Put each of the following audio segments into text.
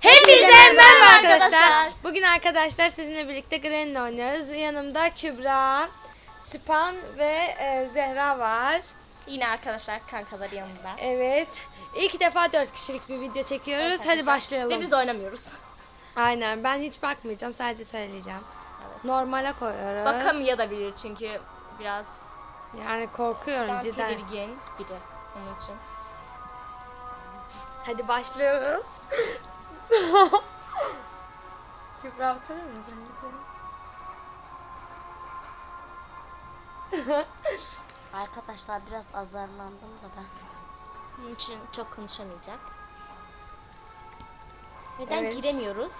Hepinize merhaba arkadaşlar. Bugün arkadaşlar sizinle birlikte Granny oynuyoruz. Yanımda Kübra, Süpan ve e, Zehra var. Yine arkadaşlar kankaları yanında. Evet. İlk defa 4 kişilik bir video çekiyoruz. Evet Hadi arkadaşlar. başlayalım. Ve biz oynamıyoruz. Aynen. Ben hiç bakmayacağım. Sadece söyleyeceğim. Evet. Normale koyuyoruz. Bakamayabilir çünkü biraz Yani korkuyorum ben cidden. tedirgin biri onun için. Hadi başlıyoruz. Kübra oturur musun? Arkadaşlar biraz azarlandım da ben. Onun için çok konuşamayacak. Neden Evet. giremiyoruz?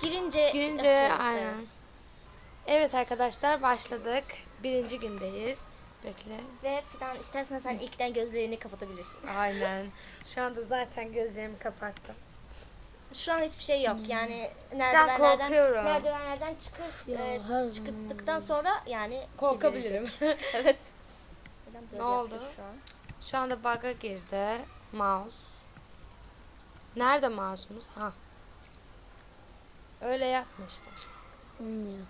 Girince Girince açıyoruz, aynen. evet. Evet arkadaşlar başladık. Birinci gündeyiz. Bekle. Ve Fidan istersen sen ilkten gözlerini kapatabilirsin. Aynen. Şu anda zaten gözlerimi kapattım. Şu an hiçbir şey yok. Yani Sizden merdivenlerden korkuyorum. merdivenlerden çıkıp Ya, e, her çıktıktan sonra yani Korkabilirim. evet. Neden böyle Ne oldu? Şu an? Şu anda bug'a girdi. Mouse. Nerede mouse'umuz? Ha. Öyle yapmıştım. Olmuyor.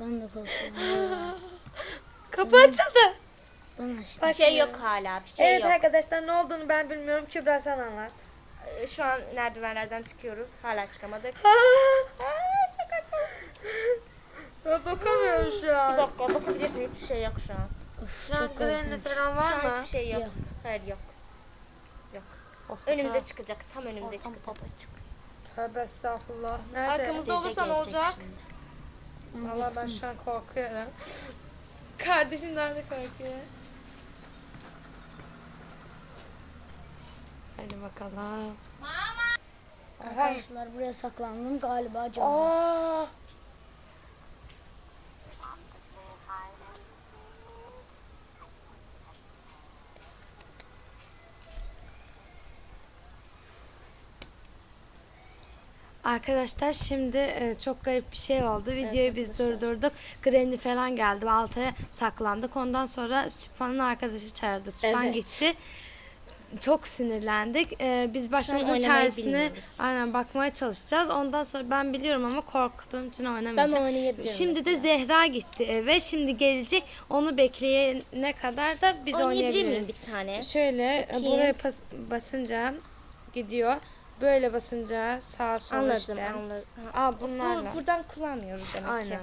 Ben de korkuyorum. Kapı açıldı. Ben açtım. Bir şey yok hala. Bir şey evet yok. arkadaşlar ne olduğunu ben bilmiyorum. Kübra sen anlat. Ee, Şu an merdivenlerden çıkıyoruz. Hala çıkamadık. Ya bakamıyorum şu Bir an. dakika bakabilirsin. Hiçbir şey yok şu an. Of, Şu an çok Granny korkunç. falan Şu var an mı? hiçbir şey yok. Yok. Hayır yok. Of, Önümüze tamam. çıkacak. Tam önümüze Oradan çıkacak. baba çık. Tövbe estağfurullah. Nerede? Arkamızda Dede olursa ne gelecek olacak? şimdi. Valla ben şu an korkuyorum. Kardeşinden de korkuyor. Bakalım. Arkadaşlar buraya saklandım galiba cam. Aa! Arkadaşlar şimdi e, çok garip bir şey oldu. Videoyu biz arkadaşlar. durdurduk. Granny falan geldi. Altaya saklandık. Ondan sonra Süphan'ın arkadaşı çağırdı. Süphan Evet. gitti. Çok sinirlendik. E, biz başımızın oynamayı çaresine bilmiyoruz. aynen bakmaya çalışacağız. Ondan sonra ben biliyorum ama korktuğum için Ben oynamayacağım. oynayabilirim. Şimdi de Zehra gitti eve. Şimdi gelecek. Onu bekleyene kadar da biz oynayabilir miyim oynayabiliriz. bir tane? Şöyle e, Bakayım. buraya pas- basınca gidiyor. Böyle basınca sağa sola Anladım işte. anladım. Aa Bu, bunlarla. buradan kullanmıyoruz demek ki. Aynen.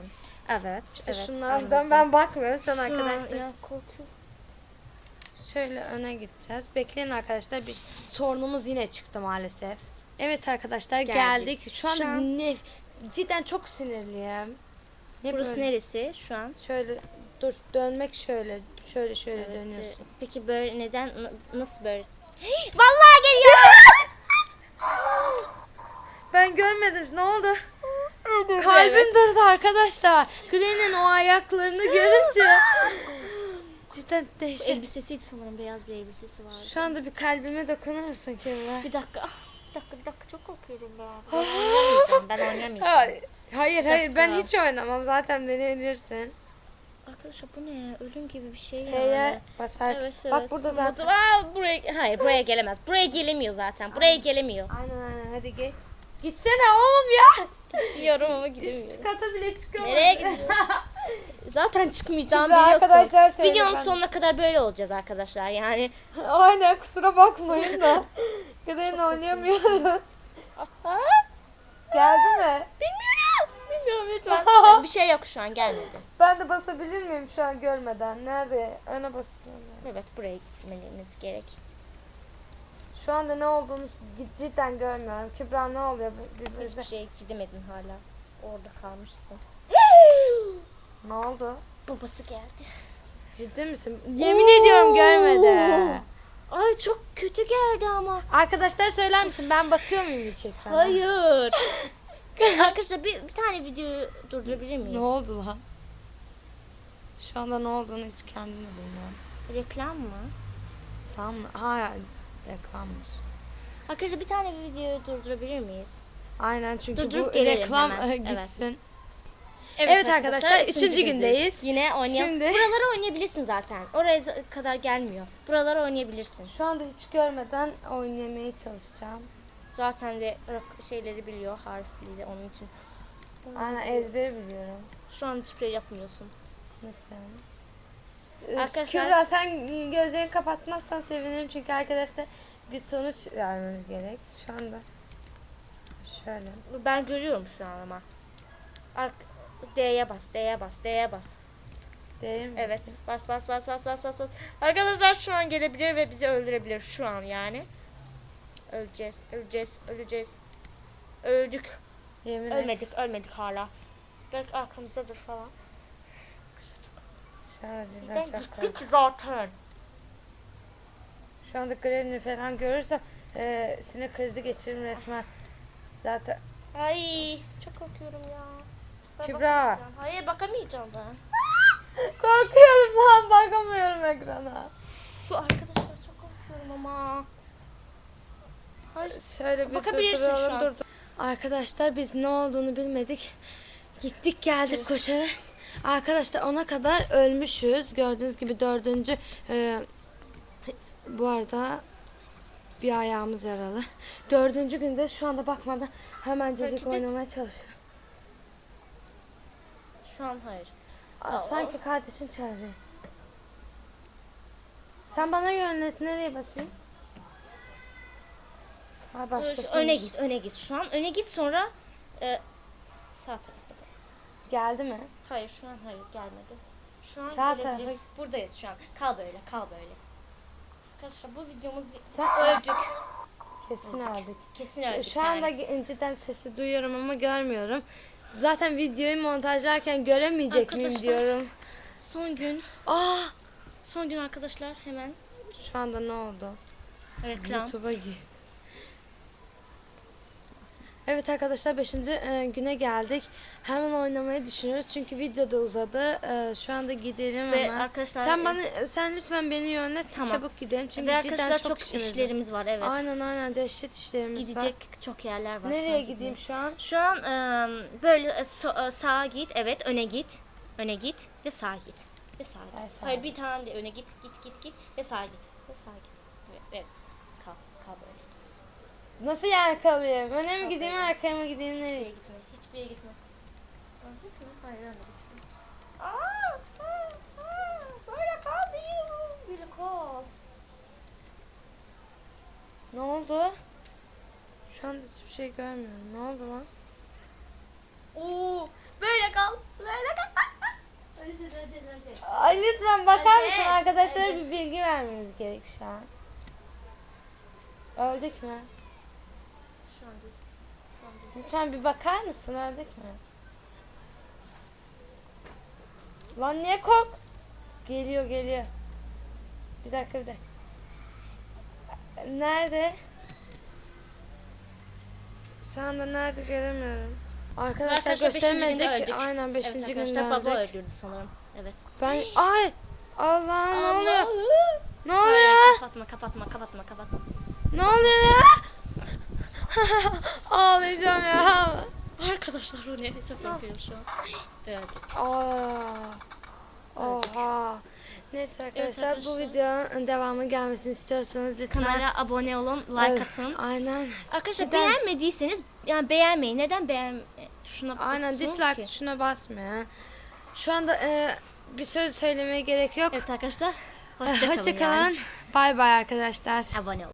Evet. İşte evet, şunlardan anladım. ben bakmıyorum. Sen Şu an arkadaşlar. ya korkuyorum. Şöyle öne gideceğiz. Bekleyin arkadaşlar. Bir sorunumuz yine çıktı maalesef. Evet arkadaşlar geldik. Geldik. Şu an, Şu an- ne cidden çok sinirliyim. Ne Burası böyle? neresi şu an? Şöyle dur dönmek şöyle şöyle şöyle Evet, dönüyorsun. Peki böyle neden nasıl böyle? Vallahi geliyor. Ben görmedim. Ne oldu? Kalbim durdu arkadaşlar. Granny'nin o ayaklarını görünce cidden dehşet. Elbisesiydi sanırım beyaz bir elbisesi vardı. Şu anda bir kalbime dokunur musun Kevra? Bir dakika. ah, Bir dakika bir dakika çok korkuyorum ben. Ben oynamayacağım. Ben oynamayacağım. Hayır, hayır. Ben hiç oynamam. Zaten beni bilirsin. Arkadaşlar bu ne? Ölüm gibi bir şey yani. F'ye basar. Evet, evet. Bak burada zaten. Aa, buraya, hayır buraya gelemez. Buraya gelemiyor zaten. Buraya gelemiyor. Aynen aynen hadi git. Gitsene oğlum ya. Biliyorum ama gidemiyor. Üst kata bile çıkamadım. Nereye gidiyor? Zaten çıkmayacağım Kübra biliyorsun. arkadaşlar söyle Videonun ben- sonuna kadar böyle olacağız arkadaşlar. Yani Aynen kusura bakmayın da. Granny oynayamıyoruz. Geldi mi? bilmiyorum. Bilmiyorum lütfen. bir şey yok şu an gelmedi. Ben de basabilir miyim şu an görmeden? Nerede? Öne basıyorum. Evet buraya gitmemiz gerek. Şu anda ne olduğunu cid- cidden görmüyorum. Kübra ne oluyor birbirimize? Hiçbir şey gidemedin hala. Orada kalmışsın. Ne oldu? Babası geldi. Ciddi misin? Yemin ediyorum görmedi. Ay çok kötü geldi ama. Arkadaşlar söyler misin? Ben bakıyor muyum ekrana? Hayır. Arkadaşlar bir, bir tane videoyu durdurabilir miyiz? Ne oldu lan? Şu anda ne olduğunu hiç kendim de bilmiyorum. Reklam mı? Sam ha reklammış. Arkadaşlar bir tane videoyu durdurabilir miyiz? Aynen çünkü Durdurup bu gelelim reklam hemen. e, Evet. Evet, arkadaşlar, üçüncü gündeyiz. Yine oynayalım. Şimdi- Buralara oynayabilirsin zaten. Oraya z- kadar gelmiyor. Buralara oynayabilirsin. Şu anda hiç görmeden oynamaya çalışacağım. Zaten de rak- şeyleri biliyor harfleri onun için. Aynen ezberi biliyorum. Şu an hiçbir şey yapmıyorsun. Nasıl yani? Ee, Arkadaşlar- Kübra sen gözlerini kapatmazsan sevinirim çünkü arkadaşlar bir sonuç vermemiz gerek. Şu anda şöyle. Ben görüyorum şu an ama. Ark D'ye bas, D'ye bas, D'ye bas. Değil mi? Evet. Bas bas bas bas bas bas bas. Arkadaşlar şu an gelebilir ve bizi öldürebilir şu an yani. Öleceğiz, öleceğiz, öleceğiz. Öldük. Yemin et. Ölmedik, ölmedik hala. Belki arkamızdadır falan. Şu an cidden Ben çok hiç zaten. Şu anda Granny falan görürsem e, sinir krizi geçiririm resmen. Zaten Ay çok korkuyorum ya. Kübra. bakamayacağım. Hayır bakamayacağım ben. korkuyorum lan bakamıyorum ekrana. Bu arkadaşlar çok korkuyorum ama. Şöyle bir Bakabilirsin şu durduralım an. Arkadaşlar biz ne olduğunu bilmedik. Gittik geldik koşarak. Arkadaşlar ona kadar ölmüşüz. Gördüğünüz gibi dördüncü e, bu arada bir ayağımız yaralı. Dördüncü günde şu anda bakmadan hemen cacık Hareket et. oynamaya çalışıyor. Şu an hayır. Aa, sanki kardeşin çağırıyor. Sen bana yönlet nereye basayım? Ha başkası. öne git, öne git. Şu an öne git sonra e, sağ tarafa da. Geldi mi? Hayır şu an hayır gelmedi. Şu an Sağ gelebilir. tarafa- Buradayız şu an. Kal böyle, kal böyle. Arkadaşlar bu videomuz Sen öldük. Kesin aldık. Kesin öldük. Şu anda yani. cidden sesi duyuyorum ama görmüyorum. Zaten videoyu montajlarken göremeyecek miyim Arkadaşlar. diyorum. son gün. Aa! Son gün arkadaşlar hemen Şu anda ne oldu? reklam. YouTube'a girdim. Evet arkadaşlar 5. güne geldik. Hemen oynamayı düşünüyoruz çünkü video da uzadı. E, şu anda gidelim Ve hemen. arkadaşlar sen bana sen lütfen beni yönet ki Tamam. çabuk gidelim çünkü Ve cidden arkadaşlar çok, çok, işimiz var. işlerimiz var evet. Aynen aynen dehşet işlerimiz Gidecek var. çok yerler var. şu Nereye gideyim şu an? Şu an e, böyle e, so- e, sağa git, evet öne git, öne git ve sağa git. Ve sağa git. Hayır, sağa Hayır bir tane de öne git, git git git ve sağa git. Ve sağa git. Evet, evet. Kal, kal böyle. Nasıl yani kalayım? Öne mi gideyim arkaya mı gideyim Hiçbir nereye? yere gitme, hiçbir yere gitme. Aa, aa, aa, böyle kal diyor. Böyle kal. Ne oldu? Şu anda hiçbir şey görmüyorum. Ne oldu lan? Oo, böyle kal, böyle kal. Öleceğiz, öleceğiz, öleceğiz. Ay lütfen bakar Öleceğiz, mısın? Arkadaşlara öleceğiz. bir bilgi vermemiz gerek şu an. Öldük mü? Şu an değil. Şu an değil. Lütfen bir bakar mısın? Öldük mü? Lan niye kork? Geliyor geliyor. Bir dakika bir dakika. Nerede? Şu anda nerede göremiyorum. Arkadaşlar Arkadaşlar öldük. Aynen 5. evet, günde öldük. öldürdü sanırım. Evet. Ben ay Allah'ım ne oluyor? Ne Hayır, oluyor? kapatma kapatma kapatma kapatma. Ne oluyor ya? Ağlayacağım ya. Arkadaşlar o ne? Çok korkuyorum şu an. Evet. Aa. Oha. Neyse arkadaşlar, bu arkadaşlar. videonun devamı gelmesini istiyorsanız lütfen Kanala abone olun, like Evet, atın. Aynen. Arkadaşlar Cidden- beğenmediyseniz yani beğenmeyin. Neden beğen tuşuna Aynen basıyorsunuz dislike ki? tuşuna basmayın. Şu anda e, bir söz söylemeye gerek yok. Evet arkadaşlar. Hoşçakalın. Hoşçakalın. yani. Bay bay arkadaşlar. Abone olun.